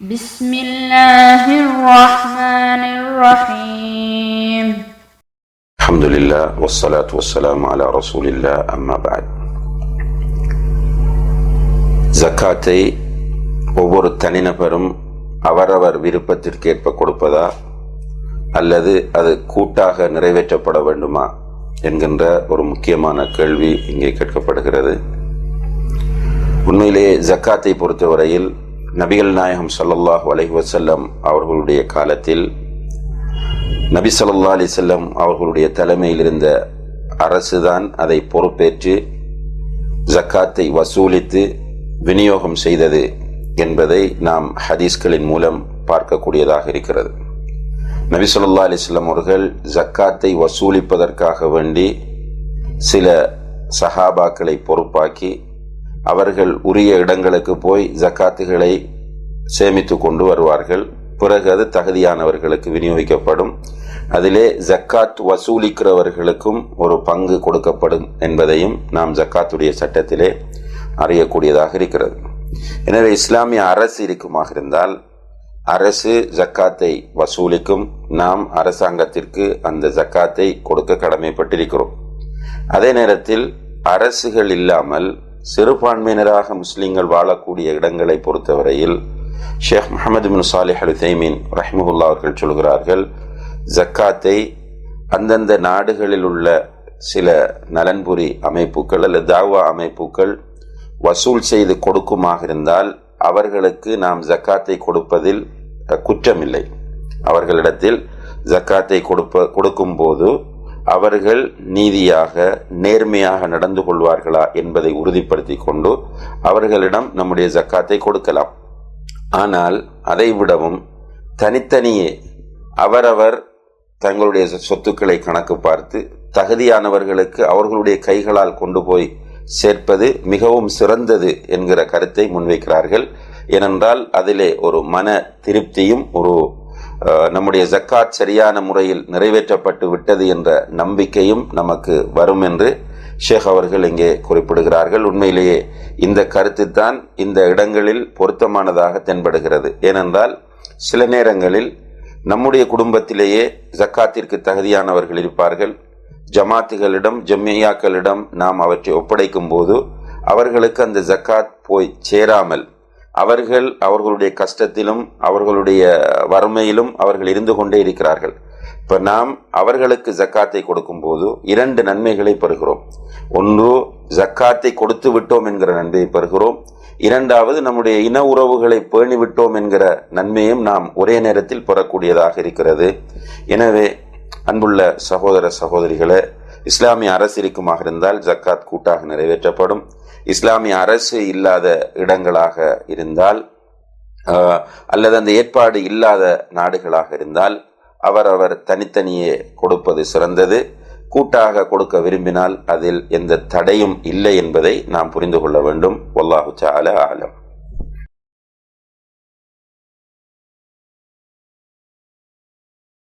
بسم الله الرحمن الرحيم الحمد لله والصلاة والسلام على رسول الله أما بعد ஜக்காத்தை ஒவ்வொரு தனிநபரும் அவரவர் விருப்பத்திற்கேற்ப கொடுப்பதா அல்லது அது கூட்டாக நிறைவேற்றப்பட வேண்டுமா என்கின்ற ஒரு முக்கியமான கேள்வி இங்கே கேட்கப்படுகிறது உண்மையிலேயே ஜக்காத்தை பொறுத்தவரையில் நபிகள் நாயகம் சல்லல்லாஹ் அலஹி வசல்லம் அவர்களுடைய காலத்தில் நபி ஸல்லல்லாஹு அலி செல்லம் அவர்களுடைய தலைமையில் இருந்த அரசுதான் அதை பொறுப்பேற்று ஜக்காத்தை வசூலித்து விநியோகம் செய்தது என்பதை நாம் ஹதீஸ்களின் மூலம் பார்க்கக்கூடியதாக இருக்கிறது. நபி சொல்லா அலிஸ்லாம் அவர்கள் ஜக்காத்தை வசூலிப்பதற்காக வேண்டி சில சஹாபாக்களை பொறுப்பாக்கி அவர்கள் உரிய இடங்களுக்கு போய் ஜக்காத்துகளை சேமித்து கொண்டு வருவார்கள். பிறகு அது தகுதியானவர்களுக்கு விநியோகிக்கப்படும். அதிலே ஜக்காத் வசூலிக்கிறவர்களுக்கும் ஒரு பங்கு கொடுக்கப்படும் என்பதையும் நாம் ஜக்காத்துடைய சட்டத்திலே அறியக்கூடியதாக இருக்கிறது. எனவே இஸ்லாமிய அரசு இருக்குமாக இருந்தால் அரசு ஜக்காத்தை வசூலிக்கும். நாம் அரசாங்கத்திற்கு அந்த ஜக்காத்தை கொடுக்க கடமைப்பட்டிருக்கிறோம். அதே நேரத்தில் அரசுகள் இல்லாமல் சிறுபான்மையினராக முஸ்லீம்கள் வாழக்கூடிய இடங்களை பொறுத்தவரையில் ஷேக் முகமது பின் சாலிஹ் அல் தைமீன் ரஹ்மஹுல்லா அவர்கள் சொல்கிறார்கள் ஜக்காத்தை அந்தந்த நாடுகளில் உள்ள சில நலன்புரி அமைப்புகள் அல்லது தாவா அமைப்புகள் வசூல் செய்து கொடுக்குமாக இருந்தால் அவர்களுக்கு நாம் ஜக்காத்தை கொடுப்பதில் குற்றமில்லை. அவர்களிடத்தில் ஜக்காத்தை கொடுப்ப கொடுக்கும்போது அவர்கள் நீதியாக நேர்மையாக நடந்து கொள்வார்களா என்பதை உறுதிப்படுத்தி கொண்டு அவர்களிடம் நம்முடைய ஜக்காத்தை கொடுக்கலாம். ஆனால் அதை விடவும் தனித்தனியே அவரவர் தங்களுடைய சொத்துக்களை கணக்கு பார்த்து தகுதியானவர்களுக்கு அவர்களுடைய கைகளால் கொண்டு போய் சேர்ப்பது மிகவும் சிறந்தது என்கிற கருத்தை முன்வைக்கிறார்கள். ஏனென்றால் அதிலே ஒரு மன திருப்தியும் ஒரு நம்முடைய ஜக்காத் சரியான முறையில் நிறைவேற்றப்பட்டு விட்டது என்ற நம்பிக்கையும் நமக்கு வரும் என்று ஷேக் அவர்கள் இங்கே குறிப்பிடுகிறார்கள். உண்மையிலேயே இந்த கருத்து தான் இந்த இடங்களில் பொருத்தமானதாக தென்படுகிறது. ஏனென்றால் சில நேரங்களில் நம்முடைய குடும்பத்திலேயே ஜக்காத்திற்கு தகுதியானவர்கள் இருப்பார்கள். ஜமாத்துகளிடம் ஜம்மியாக்களிடம் நாம் அவற்றை ஒப்படைக்கும் போது அவர்களுக்கு அந்த ஜக்காத் போய் சேராமல் அவர்கள் அவர்களுடைய கஷ்டத்திலும் அவர்களுடைய வறுமையிலும் அவர்கள் இருந்து கொண்டே இருக்கிறார்கள். இப்போ நாம் அவர்களுக்கு ஜக்காத்தை கொடுக்கும்போது இரண்டு நன்மைகளை பெறுகிறோம். ஒன்று ஜக்காத்தை கொடுத்து விட்டோம் என்கிற நன்மையை பெறுகிறோம். இரண்டாவது நம்முடைய இன உறவுகளை பேணி விட்டோம் என்கிற நன்மையும் நாம் ஒரே நேரத்தில் பெறக்கூடியதாக இருக்கிறது. எனவே அன்புள்ள சகோதர சகோதரிகளே இஸ்லாமிய அரசு இருக்குமாக இருந்தால் ஜக்காத் கூட்டாக நிறைவேற்றப்படும். இஸ்லாமிய அரசு இல்லாத இடங்களாக இருந்தால் அல்லது அந்த ஏற்பாடு இல்லாத நாடுகளாக இருந்தால் அவர் அவர் தனித்தனியே கொடுப்பது சிறந்தது. கூட்டாக கொடுக்க விரும்பினால் அதில் எந்த தடையும் இல்லை என்பதை நாம் புரிந்து கொள்ள வேண்டும். வல்லாஹு தஆலா ஆலம்.